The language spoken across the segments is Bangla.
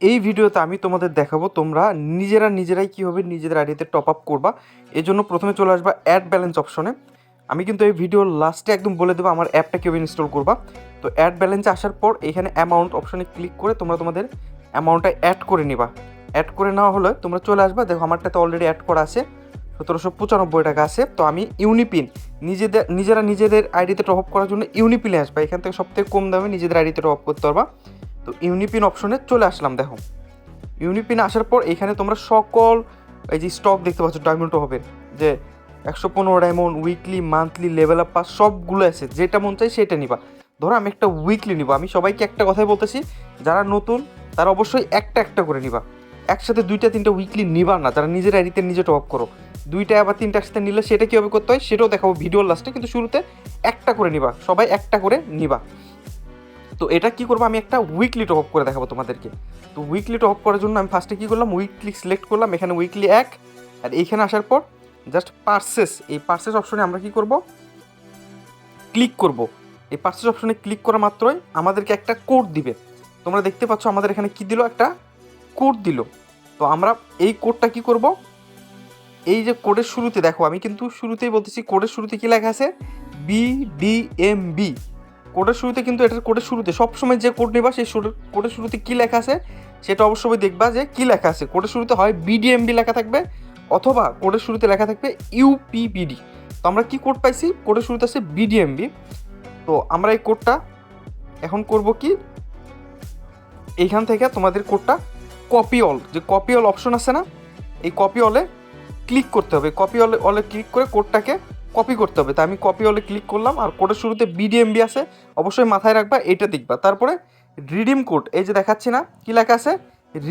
এই ভিডিওতে আমি তোমাদের দেখাবো তোমরা নিজেরা নিজেরাই কীভাবে নিজেদের আইডিতে টপ আপ করবা। এর জন্য প্রথমে চলে আসবা অ্যাড ব্যালেন্স অপশনে আমি কিন্তু এই ভিডিওর লাস্টে একদম বলে দেবো আমার অ্যাপটা কীভাবে ইনস্টল করবা। তো অ্যাড ব্যালেন্সে আসার পর এখানে অ্যামাউন্ট অপশনে ক্লিক করে তোমরা তোমাদের অ্যামাউন্টটা অ্যাড করে নিবা। অ্যাড করে নেওয়া হলে তোমরা চলে আসবা, দেখো আমারটাতে অলরেডি অ্যাড করা আছে। সতেরোশো পঁচানব্বই টাকা আছে। তো আমি ইউনিপিন নিজেদের, নিজেরা নিজেদের আইডিতে টপ আপ করার জন্য ইউনিপিনে আসবা। এখান থেকে সবথেকে কম দামে নিজেদের আইডিতে টপ আপ করতে পারবা। তো ইউনিপিন অপশনে চলে আসলাম, দেখো। ইউনিপিন আসার পর এখানে তোমরা সকল এই যে স্টক দেখতে পাচ্ছ, ডায়মন্ড হবে যে একশো পনেরো diamond weekly monthly level up pass সবগুলো আছে, যেটা মন চাই সেটা নিবা। ধরো আমি একটা উইকলি নিবা, আমি সবাইকে একটা কথাই বলতেছি, যারা নতুন তারা অবশ্যই একটা একটা করে নিবা। একসাথে দুইটা, তিনটা উইকলি নিবা না, যারা নিজের আইডিতে নিজে টপ আপ করো। দুইটা আবার তিনটা একসাথে নিলে সেটা কীভাবে করতে হয় সেটাও দেখাবো ভিডিওর লাস্টে কিন্তু শুরুতে একটা করে নিবা, সবাই একটা করে নিবা। তো এটা কি করব? আমি একটা উইকলি টপ আপ করে দেখাবো তোমাদেরকে। তো উইকলি টপ আপ করার জন্য আমি ফার্স্টে কী করলাম? উইকলি সিলেক্ট করলাম, এখানে উইকলি এক, আর এইখানে আসার পর জাস্ট পার্সেস এই পার্সেস অপশনে আমরা কি করব? ক্লিক করব। এই পার্সেস অপশনে ক্লিক করা মাত্রই আমাদেরকে একটা কোড দিবে। তোমরা দেখতে পাচ্ছ আমাদের এখানে কি দিল? একটা কোড দিল। তো আমরা এই কোডটা কি করব? এই যে কোডের শুরুতে দেখো, আমি কিন্তু শুরুতেই বলতেছি কোডের শুরুতে কি লেখা আছে? বি ডি এম বি কোডের শুরুতে কিন্তু এটার কোডের শুরুতে, সবসময় যে কোড নেবা সেই কোডের শুরুতে কী লেখা আছে সেটা অবশ্যই দেখবা যে কী লেখা আছে। কোডের শুরুতে হয় বিডিএমবি লেখা থাকবে অথবা কোডের শুরুতে লেখা থাকবে ইউপিবিডি তো আমরা কি কোড পাইছি? কোডের শুরুতে আছে বিডিএমবি তো আমরা এই কোডটা এখন করব কি? এইখান থেকে তোমাদের কোডটা কপি অল যে কপি অল অপশন আছে না? এই কপি অলে ক্লিক করতে হবে। কপি অলে অলে ক্লিক করে কোডটাকে কপি করতে হবে। তা আমি কপি অলে ক্লিক করলাম আর কোডের শুরুতে বিডিএমবি আছে। অবশ্যই মাথায় রাখবা এটা দেখবা। তারপরে রিডিম কোড এই যে দেখাচ্ছি না, কি লেখা আছে?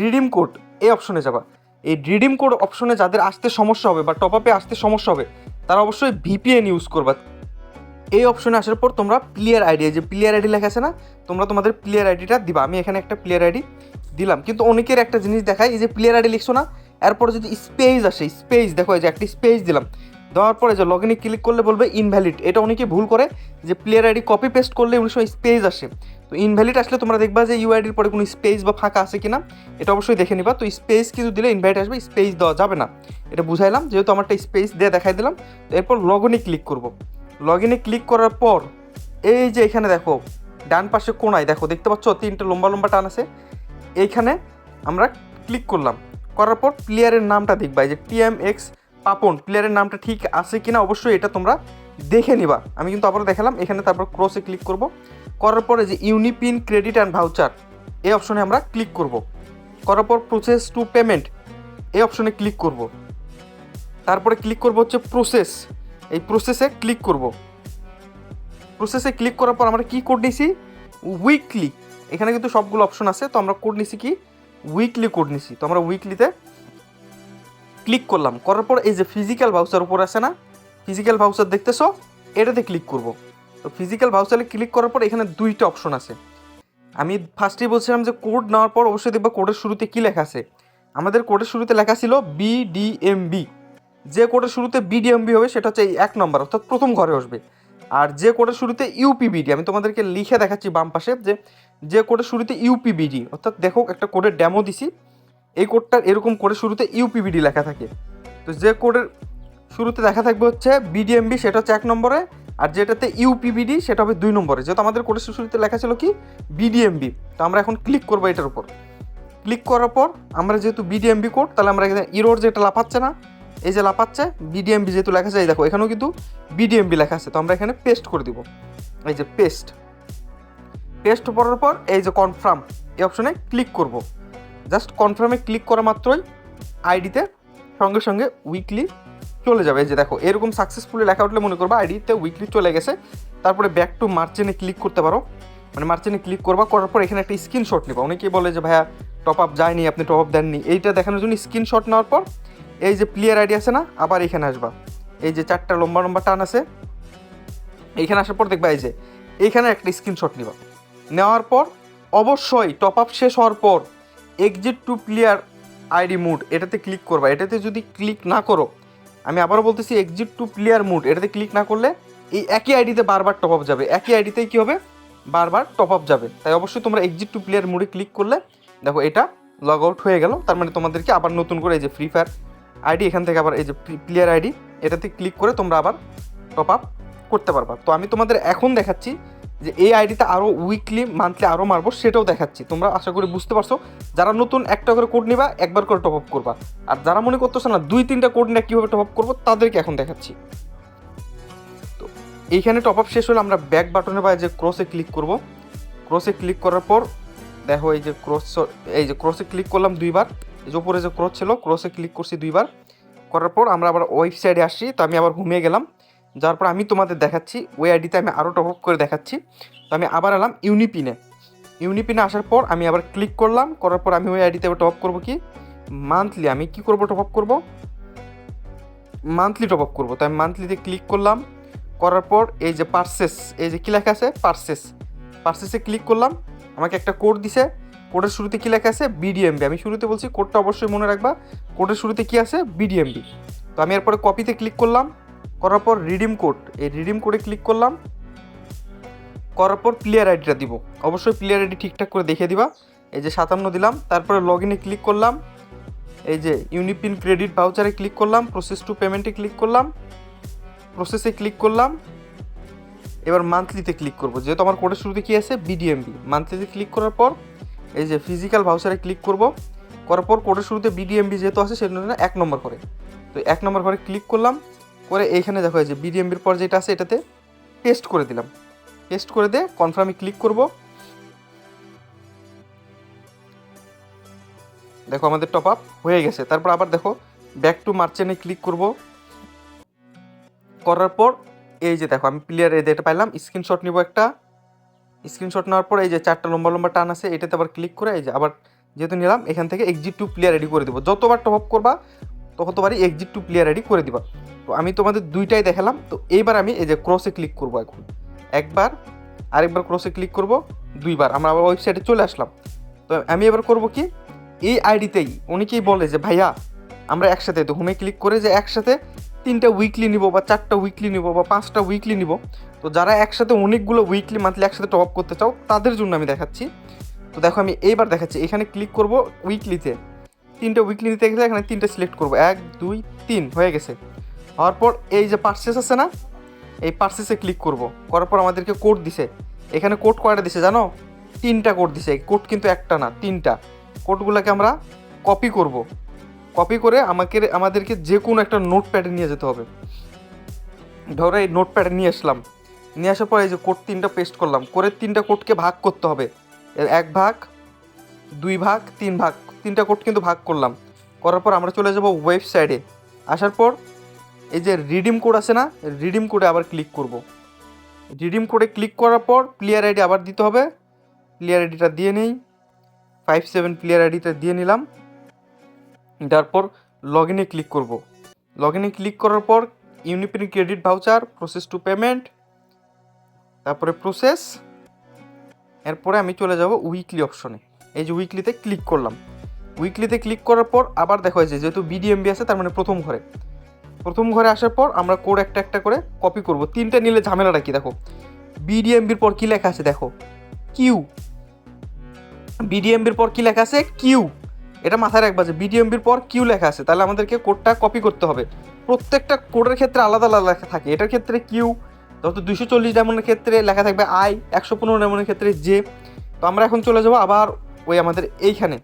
রিডিম কোড এই অপশনে যাবা। এই রিডিম কোড অপশনে যাদের আসতে সমস্যা হবে বা টপ আপে আসতে সমস্যা হবে, তারা অবশ্যই ভিপিএন ইউজ করবা। এই অপশনে আসার পর তোমরা প্লেয়ার আইডি যে প্লেয়ার আইডি লেখা আছে না, তোমরা তোমাদের প্লেয়ার আইডিটা দিবা। আমি এখানে একটা প্লেয়ার আইডি দিলাম। কিন্তু অনেকের একটা জিনিস দেখায়, এই যে প্লেয়ার আইডি লিখছো না, এরপরে যদি স্পেস আসে স্পেস দেখো এই যে একটা স্পেস দিলাম। দেওয়ার পরে যে লগ ইনে ক্লিক করলে বলবে ইনভ্যালিড এটা অনেকে ভুল করে, যে প্লেয়ার আইডি কপি পেস্ট করলে অনেক সময় স্পেস আসে। তো ইনভ্যালিড আসলে তোমরা দেখবা যে ইউআইডির পরে কোনো স্পেস বা ফাঁকা আছে কিনা, এটা অবশ্যই দেখে নিবা। তো স্পেস কিছু দিলে ইনভাইট আসবে স্পেস দেওয়া যাবে না। এটা বুঝাইলাম, যেহেতু আমারটা স্পেস দিয়ে দেখাই দিলাম। তো এরপর লগ ইনে ক্লিক করব। লগ ইনে ক্লিক করার পর, এই যে এখানে দেখো, ডান পাশে কোনায়, দেখো, দেখতে পাচ্ছ? তিনটে লম্বা লম্বা টান আছে। এইখানে আমরা ক্লিক করলাম। করার পর প্লেয়ারের নামটা দেখবা, এই যে টিএম এক্স পাপন প্লেয়ারের নামটা ঠিক আছে কিনা অবশ্যই এটা তোমরা দেখে নিবা। আমি কিন্তু আবার দেখালাম, এখানে তারপর ক্রসে ক্লিক করব। করার পরে যে ইউনিপিন ক্রেডিট অ্যান্ড ভাউচার এই অপশনে আমরা ক্লিক করব। করার পর প্রসেস টু পেমেন্ট এই অপশনে ক্লিক করব। তারপরে ক্লিক করব হচ্ছে প্রসেস এই প্রসেসে ক্লিক করব। প্রসেসে ক্লিক করার পর আমরা কি কোড নিছি? উইকলি এখানে কিন্তু সবগুলো অপশন আছে, তো আমরা কোড নিছি কি? উইকলি কোড নিছি। তো আমরা উইকলিতে ক্লিক করলাম, করার পর এই যে ফিজিক্যাল ভাউচার উপর আছে না ফিজিক্যাল ভাউচার দেখতেছো, এটাতে ক্লিক করব। তো ফিজিক্যাল ভাউচারে ক্লিক করার পর এখানে দুইটা অপশন আছে। আমি ফার্স্টেই বলছিলাম যে কোড নেওয়ার পর অবশ্যই দেখবা কোডের শুরুতে কী লেখা আছে। আমাদের কোডের শুরুতে লেখা ছিল বিডিএমবি যে কোডের শুরুতে বিডিএমবি হবে, সেটা হচ্ছে এই এক নম্বর, অর্থাৎ প্রথম ঘরে আসবে। আর যে কোডের শুরুতে ইউপিবিডি আমি তোমাদেরকে লিখে দেখাচ্ছি বাম পাশে, যে যে কোডের শুরুতে ইউপিবিডি অর্থাৎ দেখো একটা কোডের ড্যামো দিছি। এই কোডটার এরকম কোডের শুরুতে ইউপিবিডি লেখা থাকে। তো যে কোডের শুরুতে দেখা থাকবে হচ্ছে বিডিএমবি সেটা হচ্ছে এক নম্বরে, আর যেটাতে ইউপিবিডি সেটা হবে দুই নম্বরে। যেহেতু আমাদের কোডের শুরুতে লেখা ছিল কি? বিডিএমবি তো আমরা এখন ক্লিক করব এটার উপর। ক্লিক করার পর আমরা যেহেতু বিডিএমবি কোড, তাহলে আমরা এখানে ইরোর যেটা লাফাচ্ছে না, এই যে লাফাচ্ছে বিডিএমবি যেহেতু লেখা আছে, এই দেখো, এখানেও কিন্তু বিডিএমবি লেখা আছে। তো আমরা এখানে পেস্ট করে দিব। এই যে পেস্ট পেস্ট করার পর এই যে কনফার্ম এই অপশনে ক্লিক করব। জাস্ট কনফার্মে ক্লিক করা মাত্রই আইডিতে সঙ্গে সঙ্গে উইকলি চলে যাবে। যে দেখো, এরকম সাকসেসফুলি লেখা উঠলে মনে করবা আইডিতে উইকলি চলে গেছে। তারপরে ব্যাক টু মার্চেনে ক্লিক করতে পারো। মানে মার্চেনে ক্লিক করবা, করার পর এখানে একটা স্ক্রিনশট নেবা। অনেকেই বলে যে, ভাইয়া টপ আপ যায়নি, আপনি টপ আপ দেননি। এইটা দেখানোর জন্য স্ক্রিনশট নেওয়ার পর এই যে প্লেয়ার আইডি আছে না, আবার এখানে আসবা। এই যে চারটা লম্বা লম্বা টান আছে এইখানে আসার পর দেখবা এই যে এইখানে একটা স্ক্রিনশট নিবা। নেওয়ার পর অবশ্যই টপ আপ শেষ হওয়ার পর exit to player ID mode এটাতে ক্লিক করবা। এটাতে যদি ক্লিক না করো, আমি আবারও বলতেছি এক্সিট টু প্লেয়ার মুড এটাতে ক্লিক না করলে এই একই আইডিতে বারবার টপ আপ যাবে। একই আইডিতেই কী হবে? বারবার টপ আপ যাবে। তাই অবশ্যই তোমরা এক্সিট টু প্লেয়ার মুডে ক্লিক করলে, দেখো এটা লগ আউট হয়ে গেল। তার মানে তোমাদেরকে আবার নতুন করে এই যে ফ্রি ফায়ার আইডি এখান থেকে আবার এই যে প্লেয়ার আইডি এটাতে ক্লিক করে তোমরা আবার টপ আপ করতে পারবা। তো আমি তোমাদের এখন দেখাচ্ছি যে এই আইডিতে আরও উইকলি মান্থলি আরও মারবো, সেটাও দেখাচ্ছি। তোমরা আশা করি বুঝতে পারছ। যারা নতুন একটা করে কোড নিবা, একবার করে টপ আপ করবা। আর যারা মনে করতেছো না, দুই, তিনটা কোড নিয়ে কীভাবে টপ আপ করব, তাদেরকে এখন দেখাচ্ছি। তো এইখানে টপ আপ শেষ হলে আমরা ব্যাক বাটনে বা যে ক্রসে ক্লিক করব। ক্রসে ক্লিক করার পর, দেখো এই যে ক্রস এই যে ক্রসে ক্লিক করলাম দুইবার। এই যে উপরে যে ক্রস ছিল ক্রসে ক্লিক করছি দুইবার। করার পর আমরা আবার ওয়েবসাইটে আসছি, তো আমি আবার ঘুমিয়ে গেলাম। যার পর আমি তোমাদের দেখাচ্ছি, ওই আইডিতে আমি আরও টপ আপ করে দেখাচ্ছি। তো আমি আবার এলাম ইউনিপিনে ইউনিপিনে আসার পর আমি আবার ক্লিক করলাম, করার পর আমি ওই আইডিতে আবার টপ আপ করব কি? মান্থলি আমি কি করব টপ আপ করব? মান্থলি টপ আপ করব। তো আমি মান্থলিতে ক্লিক করলাম, করার পর এই যে পার্সেস এই যে কী লেখা আছে? পার্সেস পার্সেসে ক্লিক করলাম, আমাকে একটা কোড দিছে। কোডের শুরুতে কী লেখা আছে? বিডিএমবি আমি শুরুতে বলছি কোডটা অবশ্যই মনে রাখবা কোডের শুরুতে কী আছে? বিডিএমবি তো আমি এরপরে কপিতে ক্লিক করলাম করার পর রিডিম কোড এই রিডিম কোডে ক্লিক করলাম। করার পর প্লেয়ার আইডিটা দিব। অবশ্যই প্লেয়ার আইডি ঠিকঠাক করে দেখে দিবা। এই যে সাতান্ন দিলাম, তারপরে লগ ইনে ক্লিক করলাম। এই যে ইউনিপিন ক্রেডিট ভাউচারে ক্লিক করলাম প্রসেস টু পেমেন্টে ক্লিক করলাম। প্রসেসে ক্লিক করলাম। এবার মান্থলিতে ক্লিক করব। যেহেতু আমার কোডের শুরুতে কী আছে? বিডিএমবি মান্থলিতে ক্লিক করার পর, এই যে ফিজিক্যাল ভাউচারে ক্লিক করব। করার পর কোডের শুরুতে বিডিএমবি যেহেতু আছে, সেজন্য এক নম্বর করে তো এক নম্বর ঘরে ক্লিক করলাম। করে এইখানে দেখো যে বিডিএমবির পর যেটা আছে এটাতে পেস্ট করে দিলাম। পেস্ট করে দিয়ে কনফার্মে ক্লিক করব। দেখো আমাদের টপ আপ হয়ে গেছে। তারপর আবার দেখো ব্যাক টু মার্চেন্টে ক্লিক করব। করার পর এই যে দেখো, আমি প্লেয়ার এই এটা পাইলাম। স্ক্রিনশট নিব একটা। স্ক্রিনশট নেওয়ার পর এই যে চারটা লম্বা লম্বা টান আছে, এটাতে আবার ক্লিক করে এই যে আবার যেহেতু নিলাম, এখান থেকে এক্সিট টু প্লেয়ার রেডি করে দেবো। যতবার টপ আপ করবা ততবারই এক্সিট টু প্লেয়ার রেডি করে দিবা। তো আমি তোমাদের দুইটাই দেখালাম, তো এইবার আমি এই যে ক্রসে ক্লিক করব এখন। একবার, আরেকবার ক্রসে ক্লিক করব, দুইবার। আমরা আবার ওয়েবসাইটে চলে আসলাম। তো আমি এবার করব কি, এই আইডিতেই অনেকেই বলে যে, ভাইয়া, আমরা একসাথে। তো হোমে ক্লিক করে যে একসাথে তিনটা উইকলি নিব বা চারটা উইকলি নিব বা পাঁচটা উইকলি নিব। তো যারা একসাথে অনেকগুলো উইকলি মান্থলি একসাথে টপ করতে চাও, তাদের জন্য আমি দেখাচ্ছি। তো দেখো আমি এইবার দেখাচ্ছি। এখানে ক্লিক করব উইকলিতে তিনটা উইকলি নিতে গেলে এখানে তিনটে সিলেক্ট করব। এক, দুই, তিন, হয়ে গেছে। হওয়ার পর এই যে পার্সেস আছে না, এই পার্সেসে ক্লিক করব। করার পর আমাদেরকে কোড দিছে। এখানে কোড কয়টা দিছে জানো? তিনটা কোড দিছে। কোড কিন্তু একটা না, তিনটা। কোডগুলোকে আমরা কপি করব। কপি করে আমাকে, আমাদেরকে যে কোনো একটা নোট প্যাডে নিয়ে যেতে হবে। ধরো এই নোট প্যাডে নিয়ে আসলাম। নিয়ে আসার পর এই যে কোড তিনটা পেস্ট করলাম। করে তিনটা কোডকে ভাগ করতে হবে। এক ভাগ, দুই ভাগ, তিন ভাগ। তিনটা কোড কিন্তু ভাগ করলাম। করার পর আমরা চলে যাব ওয়েবসাইটে আসার পর এই যে রিডিম কোড আছে না রিডিম কোডে আবার ক্লিক করব। রিডিম কোডে ক্লিক করার পর প্লেয়ার আইডি আবার দিতে হবে। প্লেয়ার আইডিটা দিয়ে নেই। ফাইভ সেভেন প্লেয়ার আইডিটা দিয়ে নিলাম। তারপর লগ ইনে ক্লিক করব। লগ ইনে ক্লিক করার পর UniPin credit voucher process to payment তারপরে প্রসেস এরপরে আমি চলে যাব উইকলি অপশনে এই যে উইকলিতে ক্লিক করলাম। উইকলিতে ক্লিক করার পর আবার দেখা হয়েছে, যেহেতু বিডিএমবি আছে, তার মানে প্রথম ঘরে। প্রথম ঘরে আসার পর আমরা কোড একটা একটা করে কপি করব। তিনটা নিলে ঝামেলাটা কি দেখো? বিডিএমবির পর কি লেখা আছে দেখো? কিউ বিডিএমবির পর কি লেখা আছে? কিউ এটা মাথায় রাখবা যে বিডিএমবির পর কিউ লেখা আছে, তাহলে আমাদেরকে কোডটা কপি করতে হবে। প্রত্যেকটা কোডের ক্ষেত্রে আলাদা আলাদা লেখা থাকে। এটার ক্ষেত্রে কিউ তারপর দুশো চল্লিশ ডায়মন্ডের ক্ষেত্রে লেখা থাকবে আই একশো পনেরো ডায়মন্ডের ক্ষেত্রে জে তো আমরা এখন চলে যাব আবার ওই আমাদের এইখানে।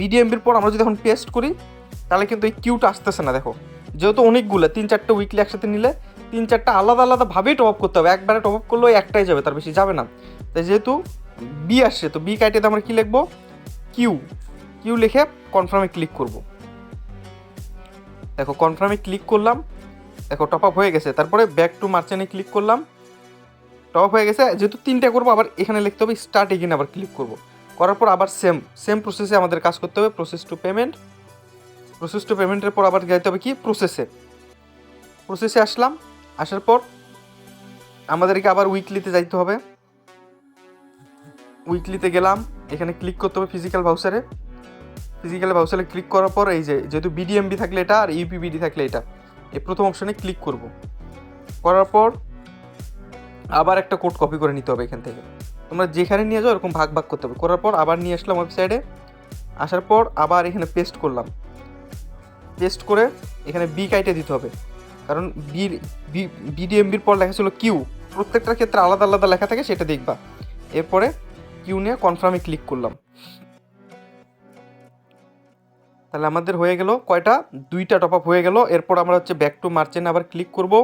বিডিএমবির পর আমরা যদি এখন পেস্ট করি, তাহলে কিন্তু এই কিউটা আসতেছে না, দেখো। যেহেতু অনেকগুলো, তিন চারটে উইকলি একসাথে নিলে তিন চারটা আলাদা আলাদাভাবেই টপ আপ করতে হবে। একবারে টপ আপ করলেও একটাই যাবে, তার বেশি যাবে না। তাই যেহেতু বি আসছে, তো বি কাইটেতে আমরা কী লিখব? কিউ কিউ লিখে কনফার্মে ক্লিক করব। দেখো কনফার্মে ক্লিক করলাম, দেখো টপ আপ হয়ে গেছে। তারপরে ব্যাক টু মার্চেন্টে ক্লিক করলাম টপ হয়ে গেছে। যেহেতু তিনটে করব, আবার এখানে লিখতে হবে স্টার্ট এগিন আবার ক্লিক করব। করার পর আবার সেম সেম প্রসেসে আমাদের কাজ করতে হবে process to payment process to পেমেন্টের পর আবার যাইতে হবে কি? প্রসেসে প্রসেসে আসলাম, আসার পর আমাদেরকে আবার উইকলিতে যাইতে হবে। উইকলিতে গেলাম, এখানে ক্লিক করতে হবে ফিজিক্যাল ভাউচারে ফিজিক্যাল ভাউচারে ক্লিক করার পর এই যে, যেহেতু বিডিএমবি থাকলে এটা আর ইউপিবিডি থাকলে এটা, এই প্রথম অপশানে ক্লিক করব। করার পর আবার একটা কোড কপি করে নিতে হবে এখান থেকে। তোমরা যেখানে নিয়ে যাও এরকম ভাগ ভাগ করতে হবে। করার পর আবার নিয়ে আসলাম ওয়েবসাইটে আসার পর আবার এখানে পেস্ট করলাম। পেস্ট করে এখানে বি কাইটে দিতে হবে। কারণ বির বি বিডিএমবির পর লেখা ছিল কিউ প্রত্যেকটার ক্ষেত্রে আলাদা আলাদা লেখা থাকে, সেটা দেখবা। এরপরে কিউ নিয়ে কনফার্মে ক্লিক করলাম। তাহলে আমাদের হয়ে গেল কয়টা? দুইটা টপ আপ হয়ে গেল। এরপর আমরা হচ্ছে ব্যাক টু মার্চেন্ট আবার ক্লিক করব।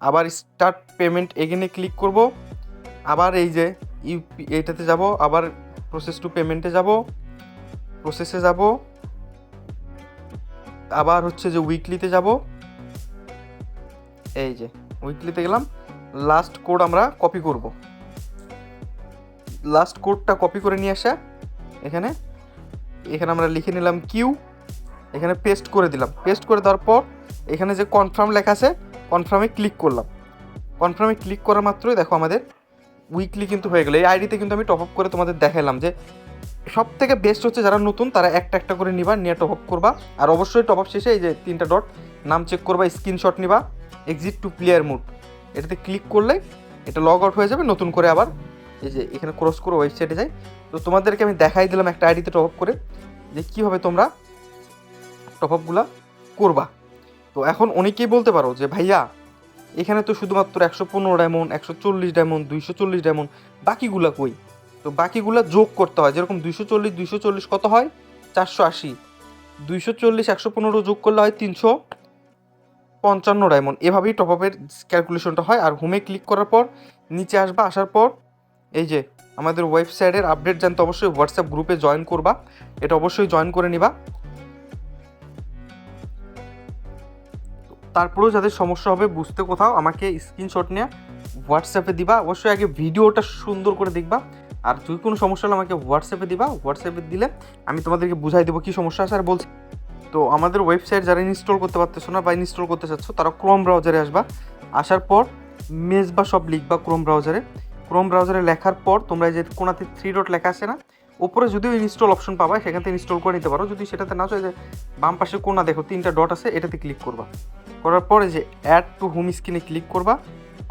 আবার স্টার্ট পেমেন্ট এগেনে ক্লিক করব। আবার এই যে ইউপি এটাতে যাব, আবার প্রসেস টু পেমেন্টে যাব প্রসেসে যাব, আবার হচ্ছে যে উইকলিতে যাব। এই যে উইকলিতে গেলাম লাস্ট কোড আমরা কপি করব। লাস্ট কোডটা কপি করে নিয়ে আসা, এখানে। এখানে আমরা লিখে নিলাম কিউ এখানে পেস্ট করে দিলাম। পেস্ট করে দেওয়ার পর, এখানে যে কনফার্ম লেখা আছে কনফার্মে ক্লিক করলাম। কনফার্মে ক্লিক করা মাত্রই দেখো আমাদের উইকলি কিন্তু হয়ে গেলো। এই আইডিতে কিন্তু আমি টপ আপ করে তোমাদের দেখালাম যে সব থেকে বেস্ট হচ্ছে যারা নতুন, তারা একটা একটা করে নিবা, নিয়ে টপ আপ করবা। আর অবশ্যই টপ আপ শেষে এই যে তিনটা ডট নাম চেক করবা স্ক্রিনশট নিবা এক্সিট টু প্লেয়ার মুড এটাতে ক্লিক করলে এটা লগ আউট হয়ে যাবে, নতুন করে আবার এই যে এখানে ক্রস করে ওয়েবসাইটে যাই। তো তোমাদেরকে আমি দেখাই দিলাম একটা আইডিতে টপ আপ করে যে কীভাবে তোমরা টপ আপগুলা করবা। তো এখন অনেকেই বলতে পারো যে, ভাইয়া এখানে তো শুধুমাত্র একশো পনেরো ডায়মন্ড, একশো চল্লিশ ডায়মন্ড, দুইশো চল্লিশ ডায়মন্ড, বাকিগুলা কই? তো বাকিগুলা যোগ করতে হয়, যেরকম দুইশো চল্লিশ দুইশো চল্লিশ কত হয়? চারশো আশি। দুইশো চল্লিশ, একশো পনেরো যোগ করলে হয় তিনশো পঞ্চান্ন ডায়মন্ড। এভাবেই টপ আপের ক্যালকুলেশনটা হয়, আর হোমে ক্লিক করার পর, নিচে আসবা, আসার পর, এই যে আমাদের ওয়েবসাইটের আপডেট জানতে অবশ্যই হোয়াটসঅ্যাপ গ্রুপে জয়েন করবা। এটা অবশ্যই জয়েন করে নিবা। তারপরেও যাদের সমস্যা হবে, বুঝতে কোথাও আমাকে স্ক্রিনশট নিয়ে হোয়াটসঅ্যাপে দিবা। অবশ্যই আগে ভিডিওটা সুন্দর করে দেখবা। আর যদি কোনো সমস্যা হলে আমাকে হোয়াটসঅ্যাপে দিবা। হোয়াটসঅ্যাপে দিলে আমি তোমাদেরকে বুঝাই দেবো কী সমস্যা আছে আর বলছি। তো আমাদের ওয়েবসাইট যারা ইনস্টল করতে পারতেছো না বা ইনস্টল করতে চাচ্ছ, তারা ক্রোম ব্রাউজারে আসবা। আসার পর মেজ বা সব লিখবা ক্রোম ব্রাউজারে ক্রোম ব্রাউজারে লেখার পর তোমরা যে কোনাতে থ্রি ডট লেখা আছে না, উপরে যদিও ইনস্টল অপশন পাবা, সেখান থেকে ইনস্টল করে নিতে পারো। যদি সেটাতে না চাই যে বাম পাশে কোনা দেখো, তিনটা ডট আছে, এটাতে ক্লিক করবা। করার পর এই যে অ্যাড টু হোম স্ক্রিনে ক্লিক করবা,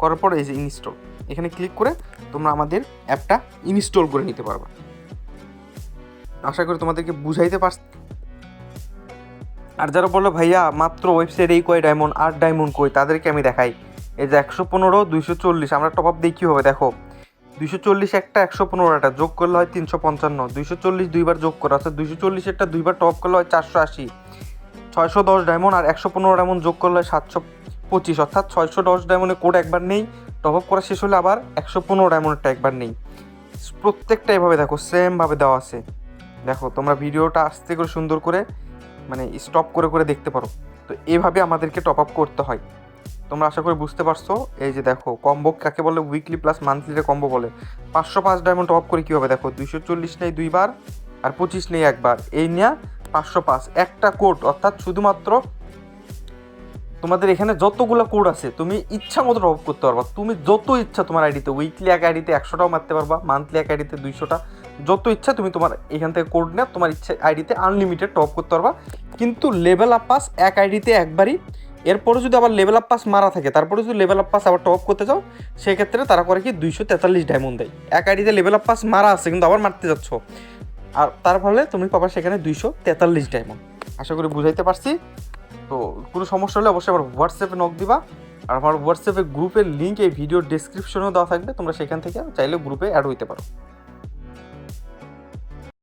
করার পর এই যে ইনস্টল এখানে ক্লিক করে তোমরা আমাদের অ্যাপটা ইনস্টল করে নিতে পারবা। আশা করি তোমাদেরকে বুঝাইতে পারছি। আর যারা বলল, ভাইয়া, মাত্র ওয়েবসাইট এই কয় ডায়মন্ড আট ডায়মন্ড কই? তাদেরকে আমি দেখাই। এই যে একশো পনেরো, দুইশো চল্লিশ, আমরা টপ আপ দিই কী হবে? দেখো, দুইশো চল্লিশ একটা, একশো পনেরো একটা, যোগ করলে হয় তিনশো পঞ্চান্ন। দুইশো চল্লিশ দুইবার যোগ করা, অর্থাৎ দুইশো চল্লিশ একটা দুইবার টপ করলে হয় চারশো আশি। ছয়শো দশ ডায়মন্ড আর একশো পনেরো ডায়মন্ড যোগ করলে সাতশো পঁচিশ, অর্থাৎ ছয়শো দশ ডায়মন্ডের কোড একবার নেই টপ আপ করা শেষ হলে আবার একশো পনেরো ডায়মন্ডটা একবার নেই। প্রত্যেকটা এভাবে দেখো সেমভাবে দেওয়া আছে। দেখো, তোমরা ভিডিওটা আস্তে করে সুন্দর করে মানে স্টপ করে করে দেখতে পারো। তো এভাবে আমাদেরকে টপ আপ করতে হয়। তোমরা আশা করি বুঝতে পারছ, এই যে দেখো কম্বো কাকে বলে? উইকলি প্লাস মান্থলিতে কম্বো বলে। পাঁচশো পাঁচ ডায়মন্ড টপ আপ করে কী হবে? দেখো, দুইশো চল্লিশ নেই দুইবার আর পঁচিশ নেই একবার। এই নিয়ে পাঁচশো পাঁচ। একটা কোড, অর্থাৎ শুধুমাত্র তোমাদের এখানে যতগুলো কোড আছে, তুমি ইচ্ছা মতো টপ করতে পারবা। তুমি যত ইচ্ছা তোমার আইডিতে উইকলি এক আইডিতে একশোটাও মারতে পারবা মান্থলি এক আইডিতে দুইশোটা। যত ইচ্ছা তুমি তোমার এখান থেকে কোড নেও, তোমার ইচ্ছা আইডিতে আনলিমিটেড টপ করতে পারবা। কিন্তু লেভেল আপ পাস এক আইডিতে একবারই। এরপরে যদি আবার লেভেল আপ পাস মারা থাকে, তারপরে যদি লেভেল আপ পাস আবার টপ করতে চাও সেক্ষেত্রে তারা করে কি দুইশো তেতাল্লিশ ডায়মন্ড দেয়। এক আইডিতে লেভেল আপ পাস মারা আছে, কিন্তু আবার মারতে যাচ্ছ। আর তার ফলে তুমি পাবা সেখানে দুইশো তেতাল্লিশ ডায়মন্ড আশা করি বুঝাইতে পারছি? তো কোনো সমস্যা হলে অবশ্যই আমার হোয়াটসঅ্যাপে নক দিবা। আর আমার হোয়াটসঅ্যাপে গ্রুপের লিঙ্ক এই ভিডিও ডিসক্রিপশনেও দেওয়া থাকবে। তোমরা সেখান থেকে চাইলে গ্রুপে অ্যাড হইতে পারো।